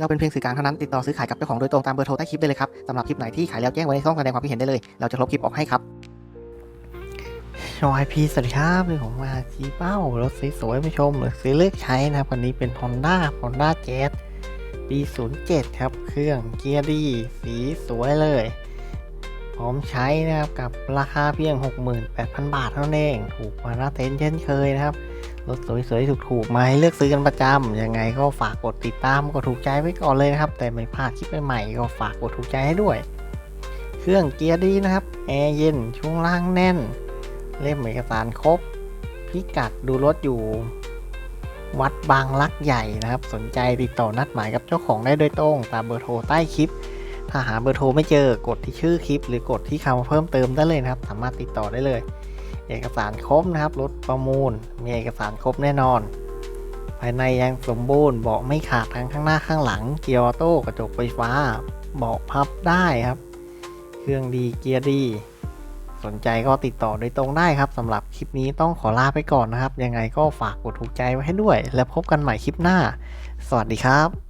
เราเป็นเพียงสื่อกลางเท่านั้นติดต่อซื้อขายกับเจ้าของโดยตรงตามเบอร์โทรใต้คลิปได้เลยครับสำหรับคลิปไหนที่ขายแล้วแจ้งไว้ในช่องแสดงความคิดเห็นได้เลย เราจะลบคลิปออกให้ครับชอยพีสวัสดีครับนี่ผมมาจีเป้ารถสวยๆมาชมหรือซื้อเลือกใช้นะครับวันนี้เป็น Honda Honda Jazz ปี 07 ครับ เครื่องเกียร์ดี สีสวยเลย ร้อมใช้นะครับกับราคาเพียง 68,000 บาทเท่านั้นเอง ถูกกว่าหน้าเต็นท์เช่นเคยนะครับรถสวยๆถูกๆมาให้เลือกซื้อกันประจำยังไงก็ฝากกดติดตามกดถูกใจไว้ก่อนเลยนะครับ แต่ไม่พลาดคลิปใหม่ๆก็ฝากกดถูกใจให้ด้วย เครื่องเกียร์ดีนะครับแอร์เย็นช่วงล่างแน่น เล่มเอกสารครบพิกัดดูรถอยู่ วัดบางลักใหญ่นะครับ สนใจติดต่อนัดหมายกับเจ้าของได้โดยตรง ตามเบอร์โทรใต้คลิป ถ้าหาเบอร์โทรไม่เจอกดที่ชื่อคลิป หรือกดที่คำเพิ่มเติมได้เลยนะครับ สามารถติดต่อได้เลย เอกสารครบนะครับรถประมูล มีเอกสารครบแน่นอน ภายในยังสมบูรณ์เบาะไม่ขาดทั้งข้างหน้าข้างหลัง เกียร์ออโต้กระจกไฟฟ้าเบาะพับได้ครับ เครื่องดีเกียร์ดี สนใจก็ติดต่อโดยตรงได้ครับสำหรับคลิปนี้ต้องขอลาไปก่อนนะครับ ยังไงก็ฝากกดถูกใจไว้ให้ด้วย แล้วพบกันใหม่คลิปหน้า สวัสดีครับ